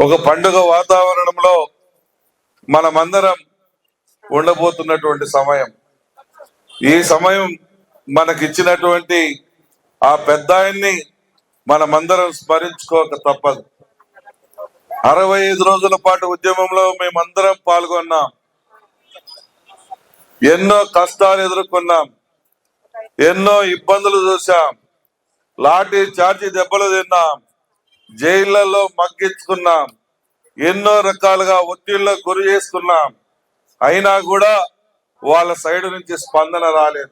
ఒక పండుగ వాతావరణంలో మనమందరం ఉండబోతున్నటువంటి సమయం. ఈ సమయం మనకిచ్చినటువంటి ఆ పెద్ద ఆయన్ని మనమందరం స్మరించుకోక తప్పదు. అరవై ఐదు రోజుల పాటు ఉద్యమంలో మేమందరం పాల్గొన్నాం. ఎన్నో కష్టాలు ఎదుర్కొన్నాం. ఎన్నో ఇబ్బందులు చూసాం లాఠీ చార్జీ దెబ్బలు తిన్నాం. జైళ్ళలో మగ్గించుకున్నాం. ఎన్నో రకాలుగా ఒత్తిళ్ళకు గురి చేసుకున్నాం. అయినా కూడా వాళ్ళ సైడ్ నుంచి స్పందన రాలేదు.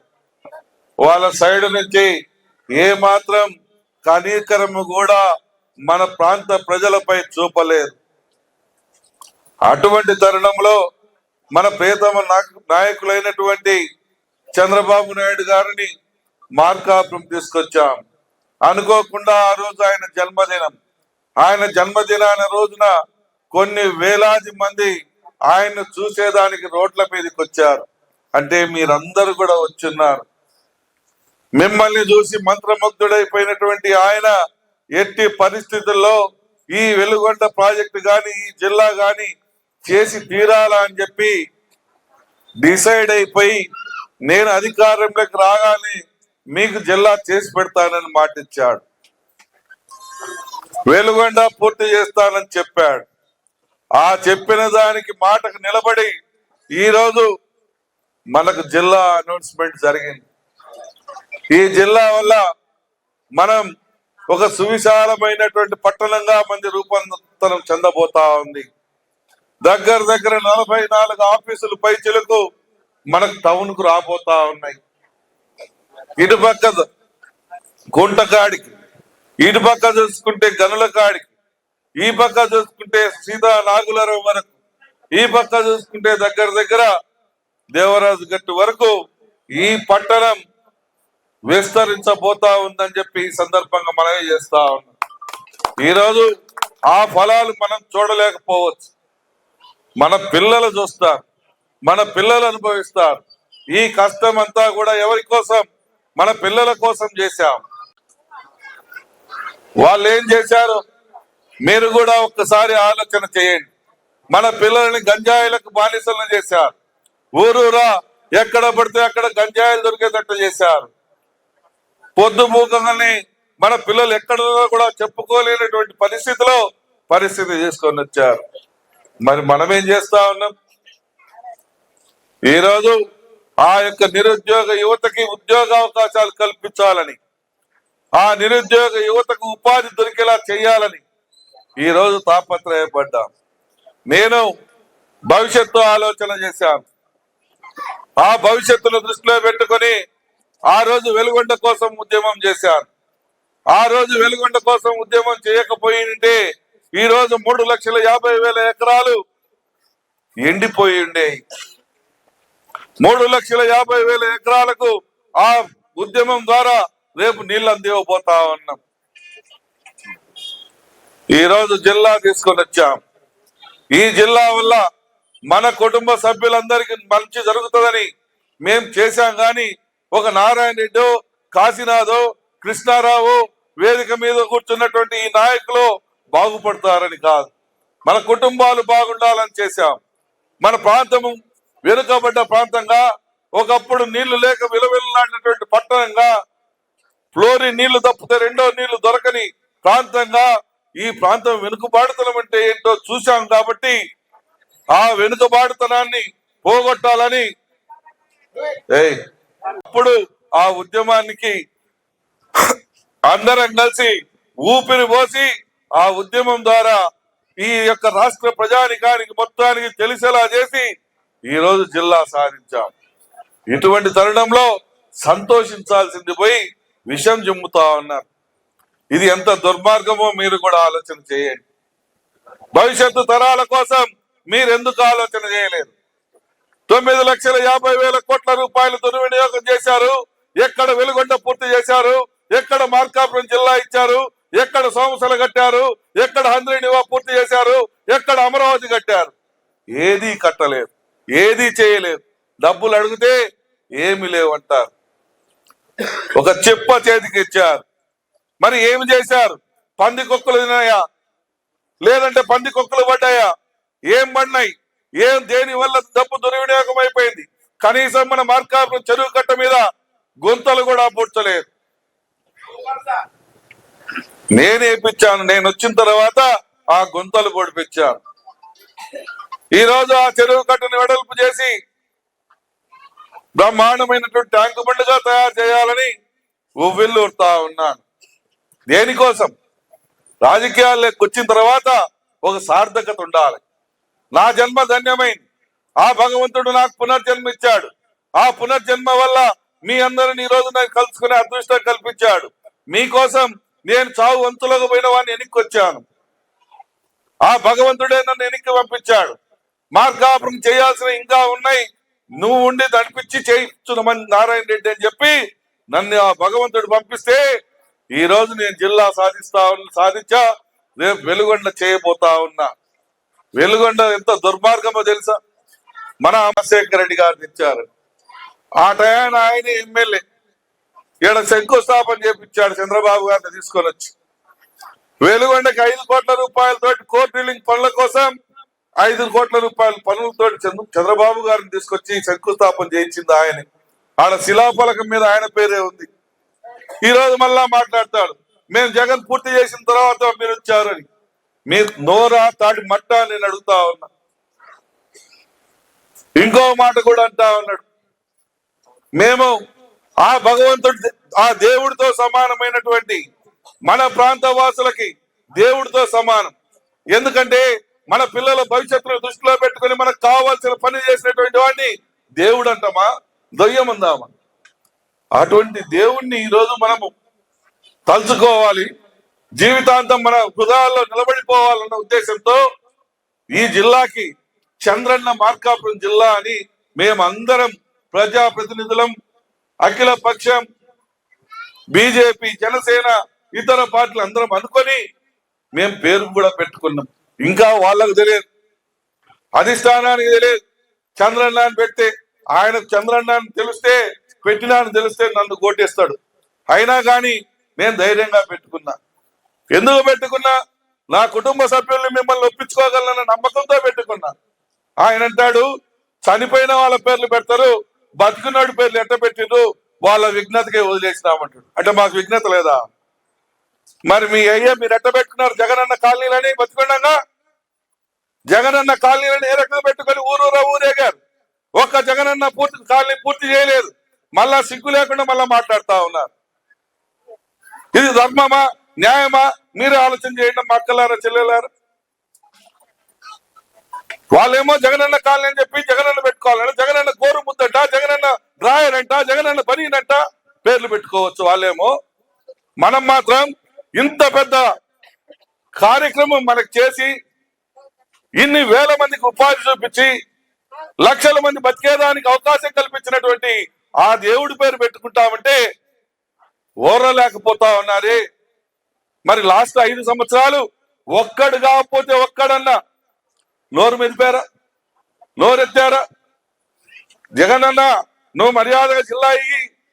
వాళ్ళ సైడ్ నుంచి ఏ మాత్రం కనీకరము కూడా మన ప్రాంత ప్రజలపై చూపలేదు. అటువంటి తరుణంలో మన ప్రియతమ నాయకులైనటువంటి చంద్రబాబు నాయుడు గారిని మార్కాపురం తీసుకొచ్చాం. అనుకోకుండా ఆ రోజు ఆయన జన్మదినం. ఆయన జన్మదినాన రోజున కొన్ని వేలాది మంది ఆయన్ను చూసేదానికి రోడ్ల మీదకి వచ్చారు. అంటే మీరందరూ కూడా వచ్చున్నారు. మిమ్మల్ని చూసి మంత్రముగ్ధుడైపోయినటువంటి ఆయన ఎట్టి పరిస్థితుల్లో ఈ వెలుగొండ ప్రాజెక్టు గాని ఈ జిల్లా గాని చేసి తీరాలా అని చెప్పి డిసైడ్ అయిపోయి నేను అధికారంలోకి రాగానే మీకు జిల్లా చేసి పెడతానని మాటిచ్చాడు. వెలుగొండ పూర్తి చేస్తానని చెప్పాడు. ఆ చెప్పిన దానికి మాటకు నిలబడి ఈ రోజు మనకు జిల్లా అనౌన్స్మెంట్ జరిగింది. ఈ జిల్లా వల్ల మనం ఒక సువిశాలమైనటువంటి పట్టణంగా మంది రూపాంతరం చెందబోతా ఉంది. దగ్గర దగ్గర నలభై నాలుగు ఆఫీసులు పై మనకు టౌన్కు రాబోతా ఉన్నాయి. ఇటు పక్క గుంట ఇటు పక్క చూసుకుంటే గనుల కాడికి ఈ పక్క చూసుకుంటే సీతా నాగులరావు వరకు ఈ పక్క చూసుకుంటే దగ్గర దగ్గర దేవరాజు గట్టు వరకు ఈ పట్టణం విస్తరించబోతా ఉందని చెప్పి ఈ సందర్భంగా మనమే చేస్తా ఉన్నాం. ఈరోజు ఆ ఫలాలు మనం చూడలేకపోవచ్చు. మన పిల్లలు చూస్తారు మన పిల్లలు అనుభవిస్తారు. ఈ కష్టం అంతా కూడా ఎవరి కోసం? మన పిల్లల కోసం చేశాం. వాళ్ళు ఏం చేశారు? మీరు కూడా ఒక్కసారి ఆలోచన చేయండి. మన పిల్లల్ని గంజాయిలకు బానిసలను చేశారు. ఊరూరా ఎక్కడ పడితే అక్కడ గంజాయిలు దొరికేటట్టు చేశారు. పొద్దు మన పిల్లలు ఎక్కడ కూడా చెప్పుకోలేనటువంటి పరిస్థితిలో పరిస్థితి చేసుకొని వచ్చారు. మరి మనం ఏం చేస్తా ఉన్నాం? ఈరోజు ఆ యొక్క నిరుద్యోగ యువతకి ఉద్యోగ అవకాశాలు కల్పించాలని ఆ నిరుద్యోగ యువతకు ఉపాధి దొరికేలా చేయాలని ఈ రోజు తాపత్రయపడ్డాం. నేను భవిష్యత్తు ఆలోచన చేశాను. ఆ భవిష్యత్తును దృష్టిలో పెట్టుకొని ఆ రోజు వెలుగొండ కోసం ఉద్యమం చేశాను. ఆ రోజు వెలుగొండ కోసం ఉద్యమం చేయకపోయింటే ఈ రోజు మూడు లక్షల యాభై వేల ఎకరాలు ఎండిపోయి ఉండేవి మూడు లక్షల యాభై వేల ఎకరాలకు ఆ ఉద్యమం ద్వారా రేపు నీళ్ళు అందివ్వబోతా ఉన్నాం. ఈరోజు జిల్లా తీసుకొని వచ్చాం. ఈ జిల్లా వల్ల మన కుటుంబ సభ్యులందరికీ మంచి జరుగుతుందని మేం చేశాం కానీ ఒక నారాయణ రెడ్డి కాశీనాథో కృష్ణారావు వేదిక మీద కూర్చున్నటువంటి ఈ నాయకులు బాగుపడతారని కాదు. మన కుటుంబాలు బాగుండాలని చేశాం. మన ప్రాంతము వెనుకబడ్డ ప్రాంతంగా ఒకప్పుడు నీళ్ళు లేక విలువెల్లాడినటువంటి పట్టణంగా ఫ్లోరి నీళ్ళు తప్పితే రెండో నీళ్ళు దొరకని ప్రాంతంగా ఈ ప్రాంతం వెనుకబాడుతనం అంటే ఏంటో చూశాం కాబట్టి ఆ వెనుకబాడుతనాన్ని పోగొట్టాలని అప్పుడు ఆ ఉద్యమానికి అందరం కలిసి ఊపిరి పోసి ఆ ఉద్యమం ద్వారా ఈ యొక్క రాష్ట్ర ప్రజానికానికి మొత్తానికి తెలిసేలా చేసి ఈ రోజు జిల్లా సాధించాం. ఇటువంటి తరుణంలో సంతోషించాల్సింది పోయి విషం జమ్ముతా ఉన్నారు. ఇది ఎంత దుర్మార్గమో మీరు కూడా ఆలోచన చేయండి. భవిష్యత్తు తరాల కోసం మీరు ఎందుకు ఆలోచన చేయలేదు తొమ్మిది లక్షల యాభై వేల కోట్ల రూపాయలు దుర్వినియోగం చేశారు. ఎక్కడ వెలుగొండ పూర్తి చేశారు? ఎక్కడ మార్కాపురం జిల్లా ఇచ్చారు? ఎక్కడ సోమసల కట్టారు? ఎక్కడ హంద్రీనివా పూర్తి చేశారు? ఎక్కడ అమరావతి కట్టారు? ఏదీ కట్టలేదు. ఏదీ చేయలేదు. డబ్బులు అడిగితే ఏమి లేవంటారు. ఒక చెప్ప చేతికి ఇచ్చారు. మరి ఏమి చేశారు? పంది కుక్కలు తినాయా లేదంటే పంది కుక్కలు పడ్డాయా? ఏం పడినాయి? ఏం దేని వల్ల డబ్బు దుర్వినియోగం అయిపోయింది? కనీసం మన మార్కాపురం చెరువు కట్ట మీద గుంతలు కూడా పుట్టలేదు నేను ఇప్పించాను. నేను వచ్చిన తర్వాత ఆ గుంతలు పొడిపించాను. ఈ రోజు ఆ చెరువు కట్టను వెడల్పు చేసి బ్రహ్మాండమైనటువంటి ట్యాంకు బండ్లుగా తయారు చేయాలని ఉవ్విల్లుతా ఉన్నాను. దేనికోసం? రాజకీయాల్లోకి వచ్చిన తర్వాత ఒక సార్థకత ఉండాలి. నా జన్మ ధన్యమైంది. ఆ భగవంతుడు నాకు పునర్జన్మ ఇచ్చాడు ఆ పునర్జన్మ వల్ల మీ అందరిని ఈ రోజు నాకు కలుసుకునే అదృష్టం కల్పించాడు. మీకోసం నేను చావు వంతులకు పోయిన వాడిని వెనక్కి వచ్చాను ఆ భగవంతుడే నన్ను వెనక్కి పంపించాడు. మార్గాపురం చేయాల్సిన ఇంకా ఉన్నాయి. నువ్వు ఉండి నడిపించి చేయించున్నామని నారాయణ రెడ్డి అని చెప్పి నన్ను ఆ భగవంతుడు పంపిస్తే ఈ రోజు నేను జిల్లా సాధిస్తా సాధించా రేపు వెలుగొండ చేయబోతా ఉన్నా. వెలుగొండ ఎంత దుర్మార్గమో తెలుసా? మన అమశేఖర్ రెడ్డి గారిని ఇచ్చారు ఆ టయాన ఆయన ఎమ్మెల్యే. ఈడ శంకుస్థాపన చేపించాడు చంద్రబాబు గారిని తీసుకొని వచ్చి వెలుగొండకి ఐదు కోట్ల రూపాయలతోటి కోర్టు డ్రిల్లింగ్ పనుల కోసం ఐదు కోట్ల రూపాయల పనులతో చంద్రబాబు గారిని తీసుకొచ్చి శంకుస్థాపన చేయించింది ఆయన. ఆడ శిలాఫలకం మీద ఆయన పేరే ఉంది. ఈ రోజు మళ్ళా మాట్లాడతాడు. మేము జగన్ పూర్తి చేసిన తర్వాత మీరు వచ్చారు అని మీ నోరా తాటి మట్ట నేను అడుగుతా ఉన్నా. ఇంకో మాట కూడా అంటా ఉన్నాడు. మేము ఆ భగవంతుడి ఆ దేవుడితో సమానమైనటువంటి మన ప్రాంత వాసులకి దేవుడితో సమానం. ఎందుకంటే మన పిల్లల భవిష్యత్తును దృష్టిలో పెట్టుకొని మనకు కావాల్సిన పని చేసినటువంటి వాడిని దేవుడు అంటామా? దొయ్యం అందామా? అటువంటి దేవుణ్ణి ఈ రోజు మనము తలుచుకోవాలి. జీవితాంతం మన హృదయాల్లో నిలబడిపోవాలన్న ఉద్దేశంతో ఈ జిల్లాకి చంద్రన్న మార్కాపురం జిల్లా అని మేమందరం ప్రజాప్రతినిధులం అఖిల పక్షం బీజేపీ జనసేన ఇతర పార్టీలు అందరం అనుకొని మేము పేరు కూడా పెట్టుకున్నాం. ఇంకా వాళ్ళకు తెలియదు. అధిష్టానానికి తెలియదు. చంద్రన్న అని పెడితే ఆయన చంద్రన్న అని తెలిస్తే పెట్టినా అని తెలిస్తే నన్ను కోటేస్తాడు. అయినా కానీ నేను ధైర్యంగా పెట్టుకున్నా. ఎందుకు పెట్టుకున్నా? నా కుటుంబ సభ్యుల్ని మిమ్మల్ని ఒప్పించుకోగలనన్న నమ్మకంతో పెట్టుకున్నా. ఆయన అంటాడు చనిపోయిన వాళ్ళ పేర్లు పెడతారు బతుకున్నాడు పేర్లు ఎట్ట పెట్టిండ్రు వాళ్ళ విఘ్నతకే వదిలేసినామంటాడు. అంటే మాకు విఘ్నత లేదా? మరి మీ అయ్యా మీరు ఎట్ట పెట్టుకున్నారు? జగనన్న కాలనీలని బతుకుండగా? జగనన్న కాలనీలని ఏ రకంగా పెట్టుకొని ఊరూరా ఊరేగారు. ఒక్క జగనన్న పూర్తి కాలనీ పూర్తి చేయలేదు. మళ్ళా సిగ్గు లేకుండా మళ్ళా మాట్లాడుతా ఉన్నారు. ఇది ధర్మమా? న్యాయమా? మీరే ఆలోచన చేయండి మా అక్కలారా చెల్లెలారా. వాళ్ళేమో జగనన్న కాలనీ అని చెప్పి జగనన్న పెట్టుకోవాలంట జగనన్న గోరు ముద్దంట జగనన్న డ్రాయర్ అంట జగనన్న బనీనంట పేర్లు పెట్టుకోవచ్చు వాళ్ళేమో. మనం మాత్రం ఇంత పెద్ద కార్యక్రమం మనకు చేసి ఇన్ని వేల మందికి ఉపాధి చూపించి లక్షల మంది బతికేదానికి అవకాశం కల్పించినటువంటి ఆ దేవుడి పేరు పెట్టుకుంటామంటే ఓర్రలేకపోతా ఉన్నారే. మరి లాస్ట్ ఐదు సంవత్సరాలు ఒక్కడు కాకపోతే ఒక్కడన్నా నోరు మెదిపారా? నోరెత్తారా? జగన్ అన్న నువ్వు మర్యాదగా జిల్లా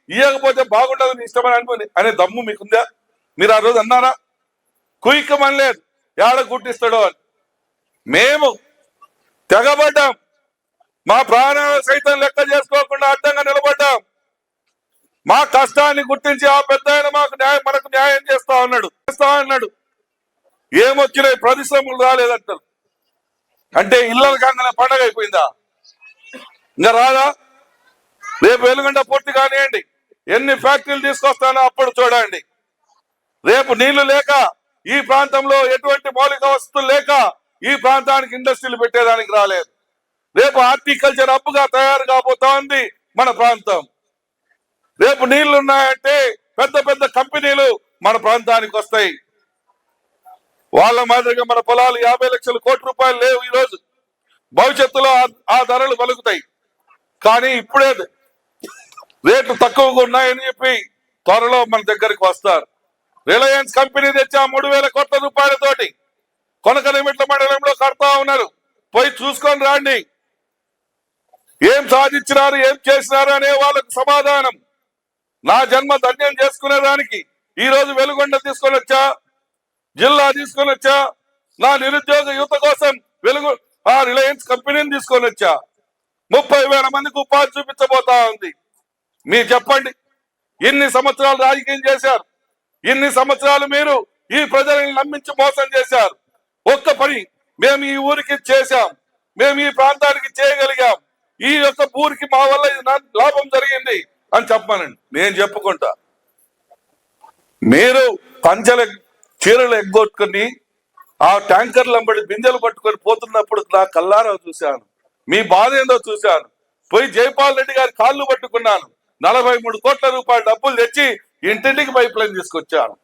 ఇయ్యకపోతే బాగుండదు నీ ఇష్టమని అనుకుని అనే దమ్ము మీకుందా? మీరు ఆ రోజు అన్నారా? కుయికమని లేదు. ఏడ గుట్టిస్తాడో అని. మేము తెగబడ్డాం. మా ప్రాణాలు సైతం లెక్క చేసుకోకుండా అడ్డంగా నిలబడ్డాం. మా కష్టాన్ని గుర్తించి ఆ పెద్ద ఆయన మాకు న్యాయం మనకు న్యాయం చేస్తా ఉన్నాడు చేస్తా అన్నాడు. ఏమొచ్చినాయి? పరిశ్రమలు రాలేదంటారు. అంటే ఇళ్ళ కాగానే పండగ అయిపోయిందా? ఇంకా రాదా? రేపు వెలుగుండ పూర్తి కానివ్వండి ఎన్ని ఫ్యాక్టరీలు తీసుకొస్తానో అప్పుడు చూడండి. రేపు నీళ్ళు లేక ఈ ప్రాంతంలో ఎటువంటి మౌలిక వసతులు లేక ఈ ప్రాంతానికి ఇండస్ట్రీలు పెట్టేదానికి రాలేదు. రేపు హార్టికల్చర్ హబ్గా తయారు కాబోతా ఉంది మన ప్రాంతం. రేపు నీళ్ళు ఉన్నాయంటే పెద్ద పెద్ద కంపెనీలు మన ప్రాంతానికి వస్తాయి. వాళ్ళ మాదిరిగా మన పొలాలు యాభై లక్షల కోట్ల రూపాయలు లేవు ఈ రోజు భవిష్యత్తులో ఆ- ఆ ధరలు పలుకుతాయి. కానీ ఇప్పుడే రేట్లు తక్కువగా ఉన్నాయని చెప్పి త్వరలో మన దగ్గరికి వస్తారు. రిలయన్స్ కంపెనీ తెచ్చా మూడు వేల కోట్ల రూపాయలతోటి కొనకలిమిట్ల మండలంలో కడతా ఉన్నారు పోయి చూసుకొని రాండి. ఏం సాధించినారు ఏం చేసినారు అనే వాళ్ళకు సమాధానం. నా జన్మ ధన్యం చేసుకునే దానికి ఈ రోజు వెలుగొండ తీసుకొని వచ్చా జిల్లా తీసుకొని వచ్చా నా నిరుద్యోగ యువత కోసం వెలుగు ఆ రిలయన్స్ కంపెనీని తీసుకొని వచ్చా. ముప్పై వేల మందికి ఉపాధి చూపించబోతా ఉంది. మీరు చెప్పండి ఇన్ని సంవత్సరాలు రాజకీయం చేశారు. ఇన్ని సంవత్సరాలు మీరు ఈ ప్రజలను నమ్మించి మోసం చేశారు. ఒక్క పని మేము ఈ ఊరికి చేశాం. మేము ఈ ప్రాంతానికి చేయగలిగాం. ఈ యొక్క ఊరికి మా వల్ల ఇది లాభం జరిగింది అని చెప్పానండి నేను చెప్పుకుంటా. మీరు పంచల చీరలు ఎగ్గొట్టుకుని ఆ ట్యాంకర్లు అంబడి బిందెలు పట్టుకొని పోతున్నప్పుడు నా కల్లారా చూశాను. మీ బాధ ఏందో చూశాను. పోయి జైపాల్ రెడ్డి గారి కాళ్ళు పట్టుకున్నాను. నలభై మూడు కోట్ల రూపాయల డబ్బులు తెచ్చి ఇంటింటికి పైప్ లైన్ తీసుకొచ్చాను.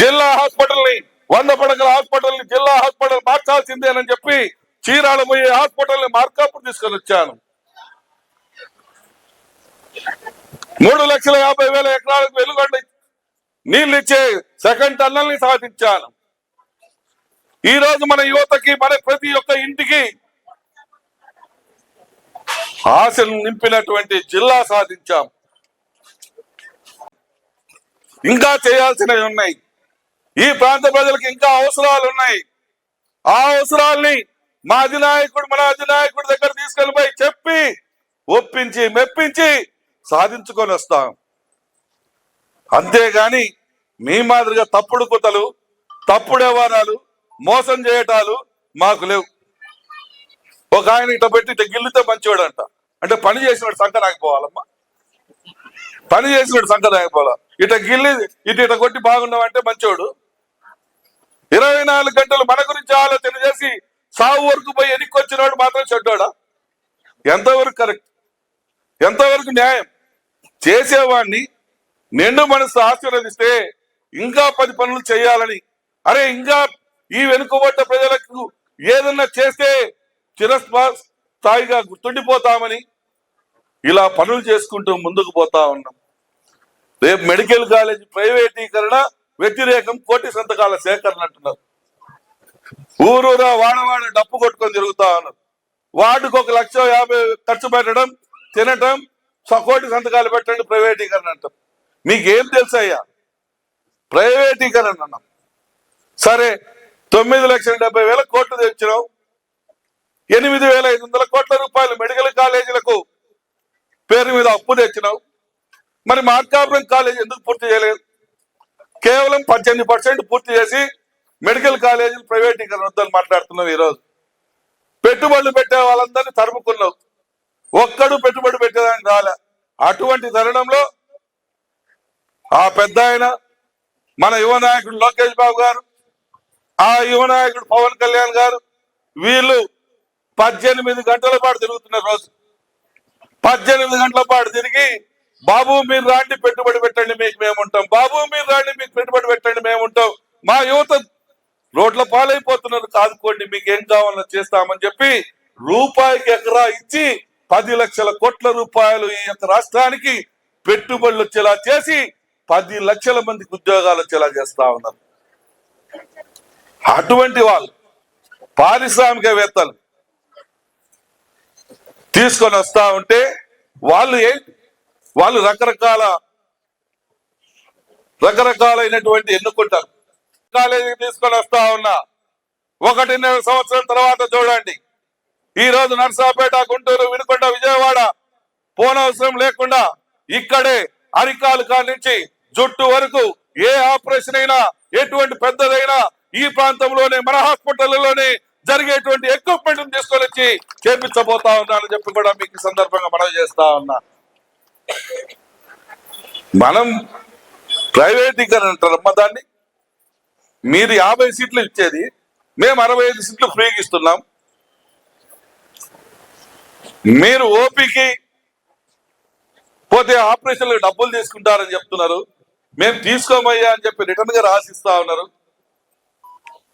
జిల్లా హాస్పిటల్ని వంద పడకల హాస్పిటల్ని జిల్లా హాస్పిటల్ మార్చాల్సిందేనని చెప్పి చీరాల పోయే హాస్పిటల్ని తీసుకొని వచ్చాను. మూడు లక్షల యాభై వేల ఎకరాలకు వెలుగొండ నీళ్ళు ఇచ్చే సెకండ్ టన్నల్ని సాధించాను. ఈ రోజు మన యువతకి మన ప్రతి ఒక్క ఇంటికి ఆశలు నింపినటువంటి జిల్లా సాధించాం. ఇంకా చేయాల్సినవి ఉన్నాయి. ఈ ప్రాంత ప్రజలకు ఇంకా అవసరాలు ఉన్నాయి. ఆ అవసరాల్ని మా అధినాయకుడు మన అధినాయకుడి దగ్గర తీసుకెళ్ళి పోయి చెప్పి ఒప్పించి మెప్పించి సాధించుకొని వస్తాం. అంతేగాని మీ మాదిరిగా తప్పుడు కుతలు తప్పుడు వ్యవహారాలు మోసం చేయటాలు మాకు లేవు. ఒక ఆయన ఇట్లా పెట్టి ఇట్లా గిల్లితే మంచివాడంట. అంటే పని చేసినాడు సంఖ నాకపోవాలమ్మా పని చేసినాడు సంఖ నాకపోవాలా ఇట గిల్లి ఇటు ఇట కొట్టి బాగున్నావంటే మంచోడు. ఇరవై నాలుగు గంటలు మన గురించి ఆలోచన చేసి సావు వరకు పోయి ఎన్నిక వచ్చినవాడు మాత్రం చెడ్డోడా? ఎంతవరకు కరెక్ట్? ఎంతవరకు న్యాయం? చేసేవాడిని నిండు మనసు ఆశీర్వదిస్తే ఇంకా పది పనులు చేయాలని. అరే ఇంకా ఈ వెనుకబడ్డ ప్రజలకు ఏదన్నా చేస్తే చిరస్థాయిగా స్థాయిగా గుర్తుండిపోతామని ఇలా పనులు చేసుకుంటూ ముందుకు పోతా ఉన్నాం. రేపు మెడికల్ కాలేజ్ ప్రైవేటీకరణ వ్యతిరేకం కోటి సంతకాల సేకరణ అంటున్నారు. ఊరూరా వాడవాడ డప్పు కొట్టుకొని తిరుగుతా ఉన్నారు. వాడికి ఒక లక్ష యాభై ఖర్చు పెట్టడం తినటం స- కోటి సంతకాలు పెట్టండి ప్రైవేటీకరణ అంటాం మీకేం తెలుసయ్యా? ప్రైవేటీకరణ అన్నాం. సరే తొమ్మిది లక్షల డెబ్బై వేల కోట్లు తెచ్చినాం ఎనిమిది వేల ఐదు వందల కోట్ల రూపాయలు మెడికల్ కాలేజీలకు పేరు మీద అప్పు తెచ్చినావు. మరి మార్కాపురం కాలేజ్ ఎందుకు పూర్తి చేయలేదు? కేవలం పద్దెనిమిది పర్సెంట్ పూర్తి చేసి మెడికల్ కాలేజీలు ప్రైవేటీకరణ వద్దని మాట్లాడుతున్నాం ఈరోజు. పెట్టుబడులు పెట్టే వాళ్ళందరినీ తరుముకున్నావు ఒక్కడు పెట్టుబడి పెట్టేదానికి రాలే. అటువంటి తరుణంలో ఆ పెద్ద ఆయన మన యువ నాయకుడు లోకేష్ బాబు గారు ఆ యువ నాయకుడు పవన్ కళ్యాణ్ గారు వీళ్ళు పద్దెనిమిది గంటల పాటు తిరుగుతున్నారు రోజు. పద్దెనిమిది గంటల పాటు తిరిగి బాబు మీరు రాండి పెట్టుబడి పెట్టండి మీకు మేము ఉంటాం. బాబు మీరు రాండి మీకు పెట్టుబడి పెట్టండి మేము ఉంటాం. మా యువత రోడ్ల పాలైపోతున్నారు. కాదుకోండి మీకు ఏం కావాలో చేస్తామని చెప్పి రూపాయికి ఎకరా ఇచ్చి పది లక్షల కోట్ల రూపాయలు ఈ యొక్క రాష్ట్రానికి పెట్టుబడులు వచ్చేలా చేసి పది లక్షల మందికి ఉద్యోగాలు వచ్చేలా చేస్తా ఉన్నారు. అటువంటి వాళ్ళు పారిశ్రామికవేత్తలు తీసుకొని వస్తా ఉంటే వాళ్ళు ఏంటి? వాళ్ళు రకరకాల రకరకాలైనటువంటి ఎన్నుకుంటారు. కాలేజీకి తీసుకొని వస్తా ఉన్నా. ఒకటిన్నర సంవత్సరం తర్వాత చూడండి. ఈ రోజు నర్సాపేట గుంటూరు వినుకొండ విజయవాడ పోనవసరం లేకుండా ఇక్కడే అరికాలు కాడ నుంచి జుట్టు వరకు ఏ ఆపరేషన్ అయినా ఎటువంటి పెద్దదైనా ఈ ప్రాంతంలోనే మన హాస్పిటల్లోనే జరిగేటువంటి ఎక్విప్మెంట్ తీసుకొని వచ్చి చేపించబోతా ఉన్నానని చెప్పి కూడా మీకు సందర్భంగా మనవి చేస్తా ఉన్నా. మనం ప్రైవేటీకరణ అంటారమ్మా దాన్ని. మీరు యాభై సీట్లు ఇచ్చేది మేము అరవై ఐదు సీట్లు ఫ్రీగా ఇస్తున్నాం. మీరు ఓపీకి పోతే ఆపరేషన్లకు డబ్బులు తీసుకుంటారని చెప్తున్నారు. మేము తీసుకోమయ్యా అని చెప్పి రిటర్న్గా రాసిస్తా ఉన్నారు.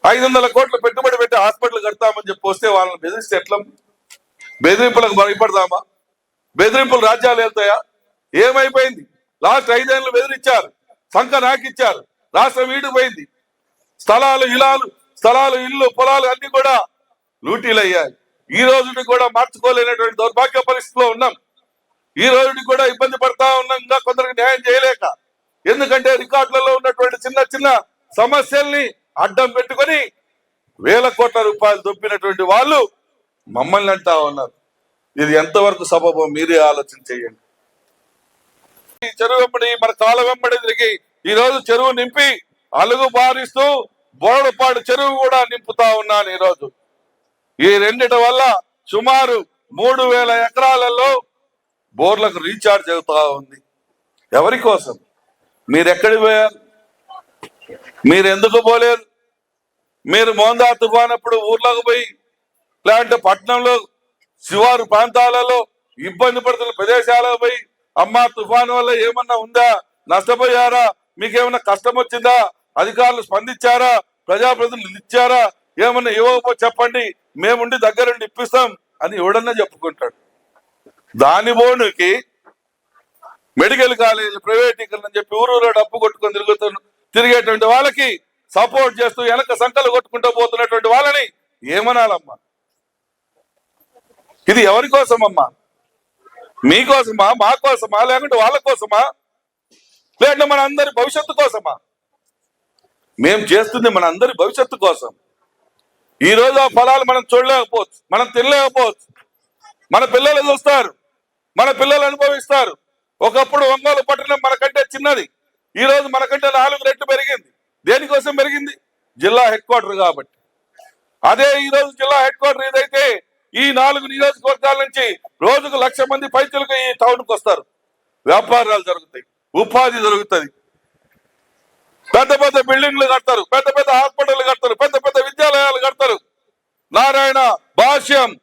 ఐదు వందల కోట్లు పెట్టుబడి పెట్టి హాస్పిటల్ కడతామని చెప్పి వస్తే వాళ్ళని బెదిరిస్తే ఎట్లా? బెదిరింపులకు భయపడదామా? బెదిరింపులు రాజ్యాలు వెళ్తాయా? ఏమైపోయింది? లాస్ట్ ఐదేళ్ళు బెదిరించారు. సంఖ నాకిచ్చారు. రాష్ట్రం ఈడిపోయింది. స్థలాలు ఇలాలు స్థలాలు ఇల్లు పొలాలు అన్ని కూడా లూటీలు అయ్యాయి ఈ రోజుని కూడా మార్చుకోలేనటువంటి దౌర్భాగ్య పరిస్థితిలో ఉన్నాం. ఈ రోజుని కూడా ఇబ్బంది పడతా ఉన్నాం ఇంకా కొందరికి న్యాయం చేయలేక. ఎందుకంటే రికార్డులలో ఉన్నటువంటి చిన్న చిన్న సమస్యల్ని అడ్డం పెట్టుకొని వేల కోట్ల రూపాయలు దొప్పినటువంటి వాళ్ళు మమ్మల్ని అంటా ఉన్నారు. ఇది ఎంతవరకు సబబో మీరే ఆలోచన చేయండి. చెరువు వెంబడి మన కాల వెంబడి తిరిగి ఈ రోజు చెరువు నింపి అలుగు బారిస్తూ బోడపాడు చెరువు కూడా నింపుతా ఉన్నాను ఈ రోజు ఈ రెండిటి వల్ల సుమారు మూడు వేల ఎకరాలలో బోర్లకు రీఛార్జ్ అవుతా ఉంది. ఎవరి కోసం? మీరు ఎక్కడికి పోయారు? మీరు ఎందుకు పోలేరు మీరు మోందా తుఫాన్ అప్పుడు ఊర్లోకి పోయి లేదంటే పట్టణంలో శివారు ప్రాంతాలలో ఇబ్బంది పడుతున్న ప్రదేశాలకు పోయి అమ్మా తుఫాను వల్ల ఏమన్నా ఉందా? నష్టపోయారా? మీకేమన్నా కష్టం వచ్చిందా? అధికారులు స్పందించారా? ప్రజాప్రతినిధులు ఇచ్చారా? ఏమన్నా ఇవ్వకపో చెప్పండి మేముండి దగ్గరుండి ఇప్పిస్తాం అని ఎవడన్నా చెప్పుకుంటాడు. దాని బోనుకి మెడికల్ కాలేజీలు ప్రైవేటీకరణ అని చెప్పి ఊరూరు డబ్బు కొట్టుకొని తిరుగుతున్న తిరిగేటువంటి వాళ్ళకి సపోర్ట్ చేస్తూ వెనక సంకలు కొట్టుకుంటూ పోతున్నటువంటి వాళ్ళని ఏమనాలమ్మా? ఇది ఎవరి కోసమమ్మా? మీకోసమా మా కోసమా లేకుంటే వాళ్ళ కోసమా? లేదంటే మన అందరి భవిష్యత్తు కోసమా? మేం చేస్తుంది మన అందరి భవిష్యత్తు కోసం. ఈ రోజు ఆ ఫలాలు మనం చూడలేకపోవచ్చు మనం తినలేకపోవచ్చు. మన పిల్లలు చూస్తారు మన పిల్లలు అనుభవిస్తారు. ఒకప్పుడు ఒంగోలు పట్టణం మనకంటే చిన్నది. ఈ రోజు మనకంటే నాలుగు రెట్లు పెరిగింది. దేనికోసం పెరిగింది? జిల్లా హెడ్ క్వార్టర్ కాబట్టి. అదే ఈ రోజు జిల్లా హెడ్ క్వార్టర్ ఇదైతే ఈ నాలుగు నియోజకవర్గాల నుంచి రోజుకు లక్ష మంది పైతులకు ఈ టౌన్కి వస్తారు. వ్యాపారాలు జరుగుతాయి. ఉపాధి జరుగుతుంది. పెద్ద పెద్ద బిల్డింగ్లు కడతారు. పెద్ద పెద్ద హాస్పిటల్ కడతారు. పెద్ద పెద్ద విద్యాలయాలు కడతారు. నారాయణ భాష్యం.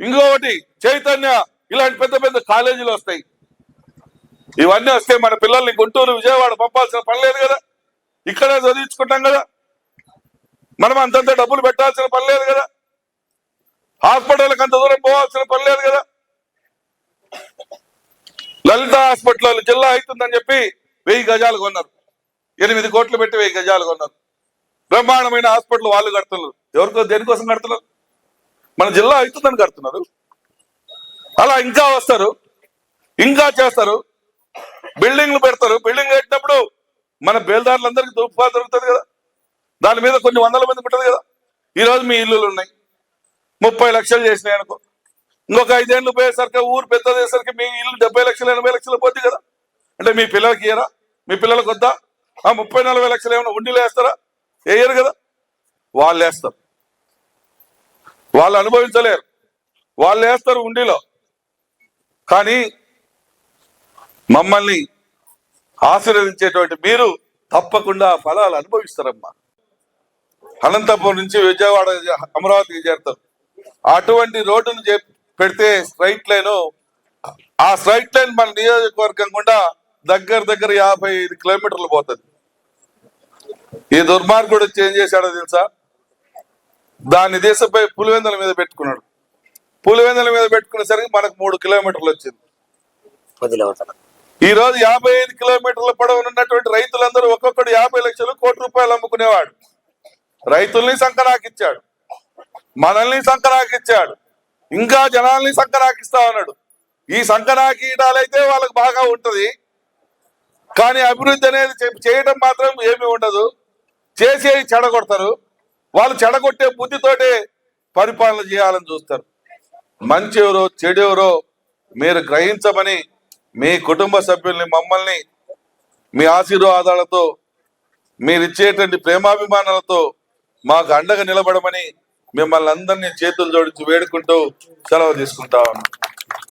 ఇంకొకటి చైతన్య. ఇలాంటి పెద్ద పెద్ద కాలేజీలు వస్తాయి. ఇవన్నీ వస్తే మన పిల్లల్ని గుంటూరు విజయవాడ పంపాల్సిన పని లేదు కదా? ఇక్కడే చదివించుకుంటాం కదా? మనం అంతంత డబ్బులు పెట్టాల్సిన పని లేదు కదా? హాస్పిటల్కి అంత దూరం పోవాల్సిన పని లేదు కదా. లలిత హాస్పిటల్ జిల్లా అవుతుందని చెప్పి వెయ్యి గజాలు కొన్నారు. ఎనిమిది కోట్లు పెట్టి వెయ్యి గజాలు కొన్నారు. బ్రహ్మాండమైన హాస్పిటల్ వాళ్ళు కడుతున్నారు. ఎవరికో దేనికోసం కడుతున్నారు? మన జిల్లా అవుతుందని కడుతున్నారు. అలా ఇంకా వస్తారు. ఇంకా చేస్తారు. బిల్డింగ్లు పెడతారు. బిల్డింగ్ కట్టినప్పుడు మన బేల్దారులందరికీ దుప్పా దొరుకుతుంది కదా. దాని మీద కొన్ని వందల మంది ఉంటుంది కదా. ఈ రోజు మీ ఇల్లులు ఉన్నాయి. ముప్పై లక్షలు చేసినాయి అనుకో. ఇంకొక ఐదేళ్ళు పోయేసరికి ఊరు పెద్దదేసరికి మీ ఇల్లు డెబ్బై లక్షలు ఎనభై లక్షలు పోద్ది కదా. అంటే మీ పిల్లలకి ఇయ్యరా? మీ పిల్లలకు వద్దా? ఆ ముప్పై నలభై లక్షలు ఏమైనా ఉండిలో వేస్తారా? వేయరు కదా. వాళ్ళు వేస్తారు. వాళ్ళు అనుభవించలేరు. వాళ్ళు వేస్తారు ఉండిలో. కానీ మమ్మల్ని ఆశీర్వదించేటువంటి మీరు తప్పకుండా ఫలాలు అనుభవిస్తారమ్మా. అనంతపురం నుంచి విజయవాడ అమరావతికి చేరుతారు. అటువంటి రోడ్డును పెడితే స్ట్రైట్ లైన్ ఆ స్ట్రైట్ లైన్ మన నియోజకవర్గం గుండా దగ్గర దగ్గర యాభై ఐదు కిలోమీటర్లు పోతుంది. ఈ దుర్మార్గుడు ఏం చేశాడో తెలుసా? దాన్ని దేశపై పులివెందుల మీద పెట్టుకున్నాడు. పులివెందుల మీద పెట్టుకునేసరికి మనకు మూడు కిలోమీటర్లు వచ్చింది. ఈ రోజు యాభై ఐదు కిలోమీటర్ల పొడవున ఉన్నటువంటి రైతులందరూ ఒక్కొక్కడు యాభై లక్షలు కోటి రూపాయలు అమ్ముకునేవాడు. రైతుల్ని సంకరాకిచ్చాడు. మనల్ని సంకరాకిచ్చాడు. ఇంకా జనాల్ని సంకరాకిస్తా ఉన్నాడు ఈ సంకరాకీయడాలైతే వాళ్ళకి బాగా ఉంటుంది. కానీ అభివృద్ధి అనేది చే- చేయడం మాత్రం ఏమీ ఉండదు. చేసే చెడగొడతారు. వాళ్ళు చెడగొట్టే బుద్ధితోటే పరిపాలన చేయాలని చూస్తారు. మంచి ఎవరో చెడు ఎవరో మీరు గ్రహించమని మీ కుటుంబ సభ్యుల్ని మమ్మల్ని మీ ఆశీర్వాదాలతో మీరు ఇచ్చేటువంటి ప్రేమాభిమానాలతో మాకు అండగా నిలబడమని మిమ్మల్ని అందరినీ చేతులు జోడించి వేడుకుంటూ సెలవు తీసుకుంటా ఉన్నాం.